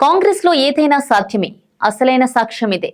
కాంగ్రెస్లో ఏదైనా సాధ్యమే అసలైన సాక్ష్యం ఇదే.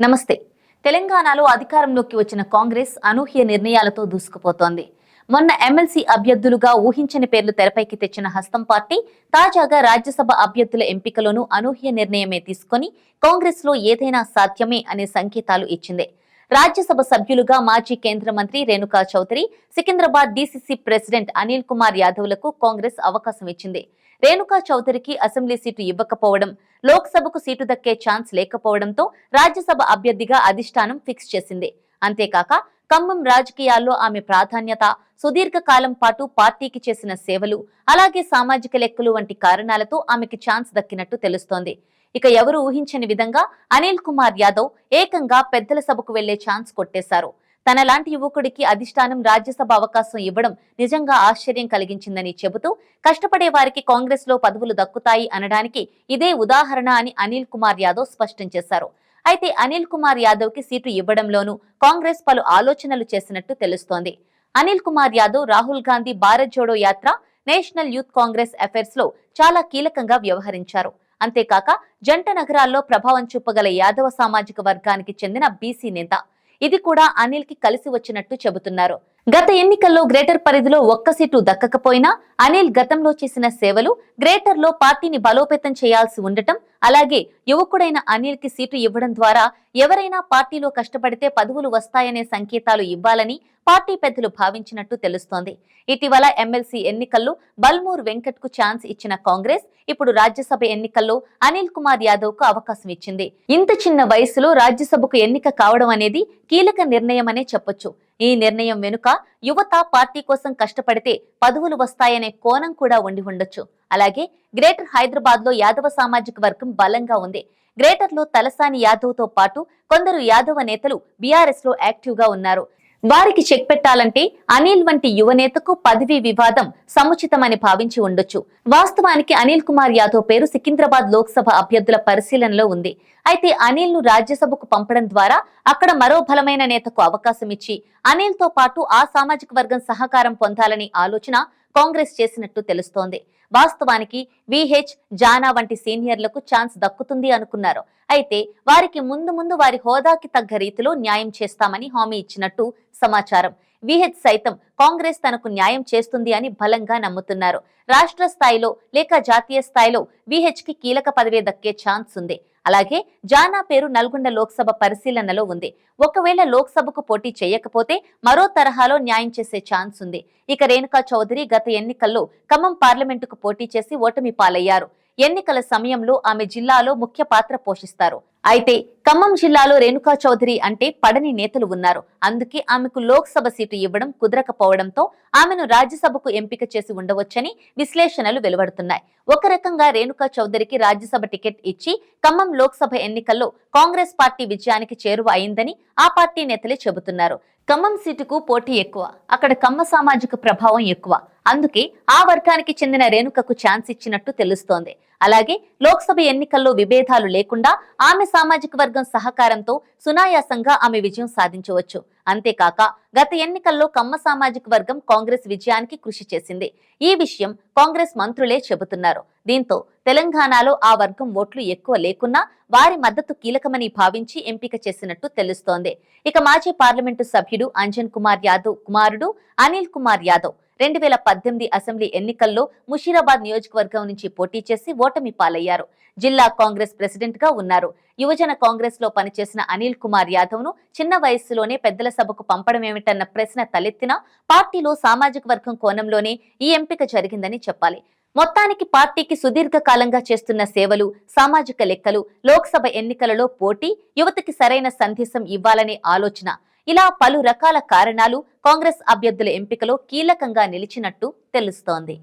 నమస్తే. తెలంగాణలో అధికారంలోకి వచ్చిన కాంగ్రెస్ అనూహ్య నిర్ణయాలతో దూసుకుపోతోంది. మొన్న ఎమ్మెల్సీ అభ్యర్థులుగా ఊహించని పేర్లు తెరపైకి తెచ్చిన హస్తం పార్టీ తాజాగా రాజ్యసభ అభ్యర్థుల ఎంపికలోనూ అనూహ్య నిర్ణయమే తీసుకొని కాంగ్రెస్లో ఏదైనా సాధ్యమే అనే సంకేతాలు ఇచ్చింది. రాజ్యసభ సభ్యులుగా మాజీ కేంద్ర మంత్రి రేణుకా చౌదరి సికింద్రాబాద్ డీసీసీ ప్రెసిడెంట్ అనిల్ కుమార్ యాదవ్లకు కాంగ్రెస్ అవకాశం ఇచ్చింది. రేణుకా చౌదరికి అసెంబ్లీ సీటు ఇవ్వకపోవడం లోక్సభకు సీటు దక్కే ఛాన్స్ లేకపోవడంతో రాజ్యసభ అభ్యర్థిగా అధిష్టానం ఫిక్స్ చేసింది. అంతేకాక ఖమ్మం రాజకీయాల్లో ఆమె ప్రాధాన్యత సుదీర్ఘ కాలం పాటు పార్టీకి చేసిన సేవలు అలాగే సామాజిక లెక్కలు వంటి కారణాలతో ఆమెకి ఛాన్స్ దక్కినట్టు తెలుస్తోంది. ఇక ఎవరు ఊహించని విధంగా అనిల్ కుమార్ యాదవ్ ఏకంగా పెద్దల సభకు వెళ్ళే ఛాన్స్ కొట్టేశారు. తనలాంటి యువకుడికి అధిష్టానం రాజ్యసభ అవకాశం ఇవ్వడం నిజంగా ఆశ్చర్యం కలిగించిందని చెబుతూ కష్టపడే వారికి కాంగ్రెస్లో పదవులు దక్కుతాయి అనడానికి ఇదే ఉదాహరణ అని అనిల్ కుమార్ యాదవ్ స్పష్టం చేశారు. అయితే అనిల్ కుమార్ యాదవ్కి సీటు ఇవ్వడంలోనూ కాంగ్రెస్ పలు ఆలోచనలు చేసినట్టు తెలుస్తోంది. అనిల్ కుమార్ యాదవ్ రాహుల్ గాంధీ భారత్ జోడో యాత్ర నేషనల్ యూత్ కాంగ్రెస్ అఫైర్స్లో చాలా కీలకంగా వ్యవహరించారు. అంతేకాక జంట నగరాల్లో ప్రభావం చూపగల యాదవ సామాజిక వర్గానికి చెందిన బీసీ నేత. ఇది కూడా అనిల్కి కలిసి వచ్చినట్టు చెబుతున్నారు. గత ఎన్నికల్లో గ్రేటర్ పరిధిలో ఒక్క సీటు దక్కకపోయినా అనిల్ గతంలో చేసిన సేవలు గ్రేటర్లో పార్టీని బలోపేతం చేయాల్సి ఉండటం అలాగే యువకుడైన అనిల్కి సీటు ఇవ్వడం ద్వారా ఎవరైనా పార్టీలో కష్టపడితే పదవులు వస్తాయనే సంకేతాలు ఇవ్వాలని పార్టీ పెద్దలు భావించినట్టు తెలుస్తోంది. ఇటీవల ఎమ్మెల్సీ ఎన్నికల్లో బల్మూర్ వెంకట్కు ఛాన్స్ ఇచ్చిన కాంగ్రెస్ ఇప్పుడు రాజ్యసభ ఎన్నికల్లో అనిల్ కుమార్ యాదవ్కు అవకాశం ఇచ్చింది. ఇంత చిన్న వయసులో రాజ్యసభకు ఎన్నిక కావడం అనేది కీలక నిర్ణయమనే చెప్పొచ్చు. ఈ నిర్ణయం వెనుక యువత పార్టీ కోసం కష్టపడితే పదవులు వస్తాయనే కోణం కూడా ఉండి ఉండొచ్చు. అలాగే గ్రేటర్ హైదరాబాద్లో యాదవ సామాజిక వర్గం బలంగా ఉంది. గ్రేటర్లో తలసాని యాదవ్తో పాటు కొందరు యాదవ నేతలు బీఆర్ఎస్లో యాక్టివ్గా ఉన్నారు. వారికి చెక్ పెట్టాలంటే అనిల్ వంటి యువనేతకు పదవీ వివాదం సముచితమని భావించి ఉండొచ్చు. వాస్తవానికి అనిల్ కుమార్ యాదవ్ పేరు సికింద్రాబాద్ లోక్సభ అభ్యర్థుల పరిశీలనలో ఉంది. అయితే అనిల్ను రాజ్యసభకు పంపడం ద్వారా అక్కడ మరో బలమైన నేతకు అవకాశం ఇచ్చి అనిల్తో పాటు ఆ సామాజిక వర్గం సహకారం పొందాలని ఆలోచన కాంగ్రెస్ చేసినట్టు తెలుస్తోంది. వాస్తవానికి విహెచ్ జానా వంటి సీనియర్లకు ఛాన్స్ దక్కుతుంది అనుకున్నారు. అయితే వారికి ముందు ముందు వారి హోదాకి తగ్గ రీతిలో న్యాయం చేస్తామని హామీ ఇచ్చినట్టు సమాచారం. విహెచ్ సైతం కాంగ్రెస్ తనకు న్యాయం చేస్తుంది అని బలంగా నమ్ముతున్నారు. రాష్ట్ర స్థాయిలో లేక జాతీయ స్థాయిలో విహెచ్కి కీలక పదవి దక్కే ఛాన్స్ ఉంది. అలాగే జానా పేరు నల్గొండ లోక్సభ పరిశీలనలో ఉంది. ఒకవేళ లోక్సభకు పోటీ చేయకపోతే మరో తరహాలో న్యాయం చేసే ఛాన్స్ ఉంది. ఇక రేణుకా చౌదరి గత ఎన్నికల్లో ఖమ్మం పార్లమెంటుకు పోటీ చేసి ఓటమి పాలయ్యారు. ఎన్నికల సమయంలో ఆమె జిల్లాలో ముఖ్య పాత్ర పోషిస్తారు. అయితే ఖమ్మం జిల్లాలో రేణుకా చౌదరి అంటే పడని నేతలు ఉన్నారు. అందుకే ఆమెకు లోక్సభ సీటు ఇవ్వడం కుదరకపోవడంతో ఆమెను రాజ్యసభకు ఎంపిక చేసి ఉండవచ్చని విశ్లేషణలు వెలువడుతున్నాయి. ఒక రకంగా రేణుకా చౌదరికి రాజ్యసభ టికెట్ ఇచ్చి ఖమ్మం లోక్సభ ఎన్నికల్లో కాంగ్రెస్ పార్టీ విజయానికి చేరువ అయిందని ఆ పార్టీ నేతలే చెబుతున్నారు. ఖమ్మం సీటుకు పోటీ ఎక్కువ అక్కడ కమ్మ సామాజిక ప్రభావం ఎక్కువ. అందుకే ఆ వర్గానికి చెందిన రేణుకకు ఛాన్స్ ఇచ్చినట్టు తెలుస్తోంది. అలాగే లోక్సభ ఎన్నికల్లో విభేదాలు లేకుండా ఆమె సామాజిక వర్గం సహకారంతో సునాయాసంగా ఆమె విజయం సాధించవచ్చు. అంతేకాక గత ఎన్నికల్లో కమ్మ సామాజిక వర్గం కాంగ్రెస్ విజయానికి కృషి చేసింది. ఈ విషయం కాంగ్రెస్ మంత్రులే చెబుతున్నారు. దీంతో తెలంగాణలో ఆ వర్గం ఓట్లు ఎక్కువ లేకున్నా వారి మద్దతు కీలకమని భావించి ఎంపిక చేసినట్టు తెలుస్తోంది. ఇక మాజీ పార్లమెంటు సభ్యుడు అంజన్ కుమార్ యాదవ్ కుమారుడు అనిల్ కుమార్ యాదవ్ రెండు వేల పద్దెనిమిది అసెంబ్లీ ఎన్నికల్లో ముషీరాబాద్ నియోజకవర్గం నుంచి పోటీ చేసి ఓటమి పాలయ్యారు. జిల్లా కాంగ్రెస్ ప్రెసిడెంట్గా ఉన్నారు. యువజన కాంగ్రెస్లో పనిచేసిన అనిల్ కుమార్ యాదవ్ను చిన్న వయస్సులోనే పెద్దల సభకు పంపడమేమిటన్న ప్రశ్న తలెత్తినా పార్టీలో సామాజిక వర్గం కోణంలోనే ఈ ఎంపిక జరిగిందని చెప్పాలి. మొత్తానికి పార్టీకి సుదీర్ఘ కాలంగా చేస్తున్న సేవలు సామాజిక లెక్కలు లోక్సభ ఎన్నికలలో పోటీ యువతకి సరైన సందేశం ఇవ్వాలనే ఆలోచన. ఇలా పలు రకాల కారణాలు కాంగ్రెస్ అభ్యర్థుల ఎంపికలో కీలకంగా నిలిచినట్టు తెలుస్తోంది.